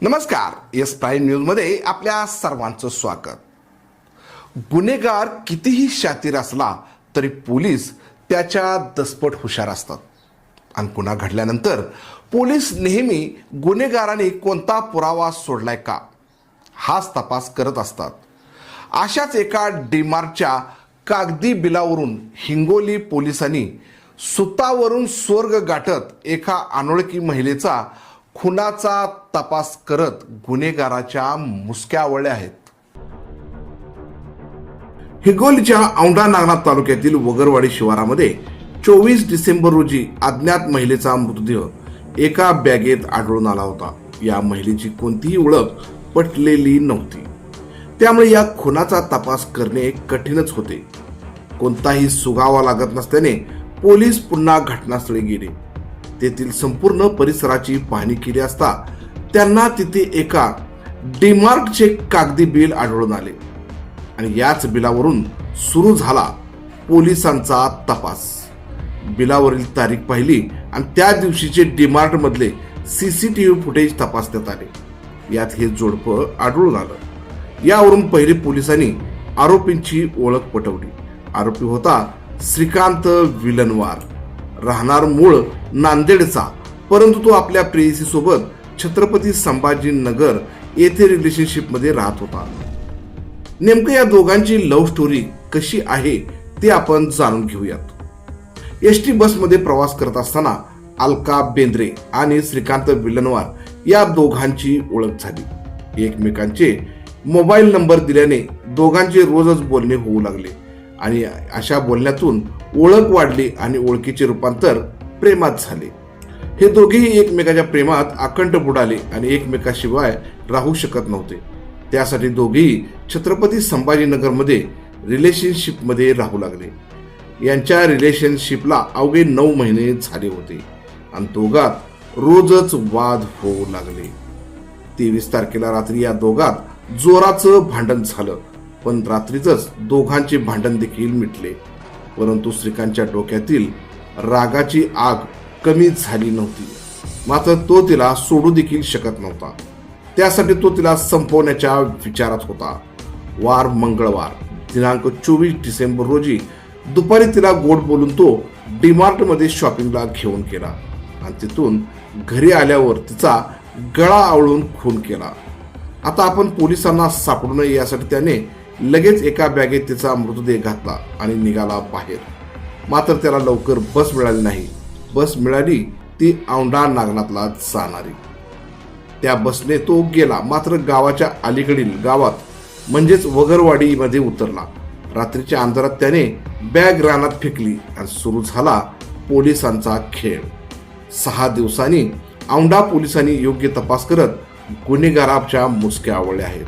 नमस्कार S prime न्यूजमध्ये आपल्या सर्वांचं स्वागत. गुन्हेगार कितीही शातीर असला तरी पोलीस त्याच्या दसपट हुशार असतात. आणि गुन्हा घडल्यानंतर पोलीस नेहमी गुन्हेगाराने कोणता पुरावा सोडलाय का? हाच तपास करत असतात. अशाच एका डीमार्टच्या कागदी बिलावरून हिंगोली पोलिसांनी सुतावरून स्वर्ग गाठत एका अनोळखी महिलेचा खुनाचा तपास करत गुन्हेगाराच्या मुसक्या आवळल्या आहेत. हिंगोलीच्या औंढा नागनाथ तालुक्यातील वगरवाडी शिवारामध्ये चोवीस डिसेंबर रोजी अज्ञात महिलेचा मृतदेह एका बॅगेत आढळून आला होता. या महिलेची कोणतीही ओळख पटलेली नव्हती. त्यामुळे या खुनाचा तपास करणे कठीणच होते. कोणताही सुगावा लागत नसल्याने पोलीस पुन्हा घटनास्थळी गेले. तेथील संपूर्ण परिसराची पाहणी केली असता त्यांना तिथे एका डीमार्कचे कागदी बिल आढळून आले. आणि याच बिलावरून सुरू झाला पोलिसांचा तपास. बिलावरील तारीख पाहिली आणि त्या दिवशीचे डीमार्ट मधले सीसीटीव्ही फुटेज तपासण्यात आले. यात हे जोडपं आढळून आलं. यावरून पहिले पोलिसांनी आरोपींची ओळख पटवली. आरोपी होता श्रीकांत विलनवार. राहणार मूळ नांदेडचा. परंतु तो आपल्या प्रेयसीसोबत छत्रपती संभाजी नगर येथे रिलेशनशिपमध्ये राहत होता. नेमकं या दोघांची लव्ह स्टोरी कशी आहे ते आपण जाणून घेऊयात. एस टी बसमध्ये प्रवास करत असताना अलका बेंद्रे आणि श्रीकांत विलनवार या दोघांची ओळख झाली. एकमेकांचे मोबाईल नंबर दिल्याने दोघांचे रोजच बोलणे होऊ लागले. आणि अशा बोलण्यातून ओळख वाढली आणि ओळखीचे रूपांतर प्रेमात झाले. हे दोघेही एकमेकाच्या प्रेमात अखंड बुडाले आणि एकमेकाशिवाय राहू शकत नव्हते. त्यासाठी दोघेही छत्रपती संभाजीनगरमध्ये रिलेशनशिपमध्ये राहू लागले. यांच्या रिलेशनशिपला अवघे नऊ महिने झाले होते. आणि दोघात रोजच वाद होऊ लागले. तेवीस तारखेला रात्री या दोघात जोराचं भांडण झालं. पण रात्रीच दोघांचे भांडण देखील मिटले. परंतु श्रीकांतच्या डोक्यातील रागाची आग कमी झाली नव्हती. मात्र तो तिला सोडू देखील शकत नव्हता. त्यासाठी तो तिला संपवण्याच्या विचारात होता. वार मंगळवार दिनांक चोवीस डिसेंबर रोजी दुपारी तिला गोड बोलून तो डीमार्टमध्ये शॉपिंगला घेऊन गेला आणि तिथून घरी आल्यावर तिचा गळा आवळून खून केला. आता आपण पोलिसांना सापडू नये यासाठी त्याने लगेच एका बॅगेत तिचा मृतदेह घातला आणि निघाला बाहेर. मात्र त्याला लवकर बस मिळाली नाही. बस मिळाली ती औंढा नागनाथला जाणारी. त्या बसने तो गेला मात्र गावाच्या अलीकडील गावात म्हणजेच वगरवाडीमध्ये उतरला. रात्रीच्या अंधारात त्याने बॅग रानात फेकली आणि सुरू झाला पोलिसांचा खेळ. सहा दिवसांनी औंढा पोलिसांनी योग्य तपास करत गुन्हेगाराच्या मुसक्या आवळल्या आहेत.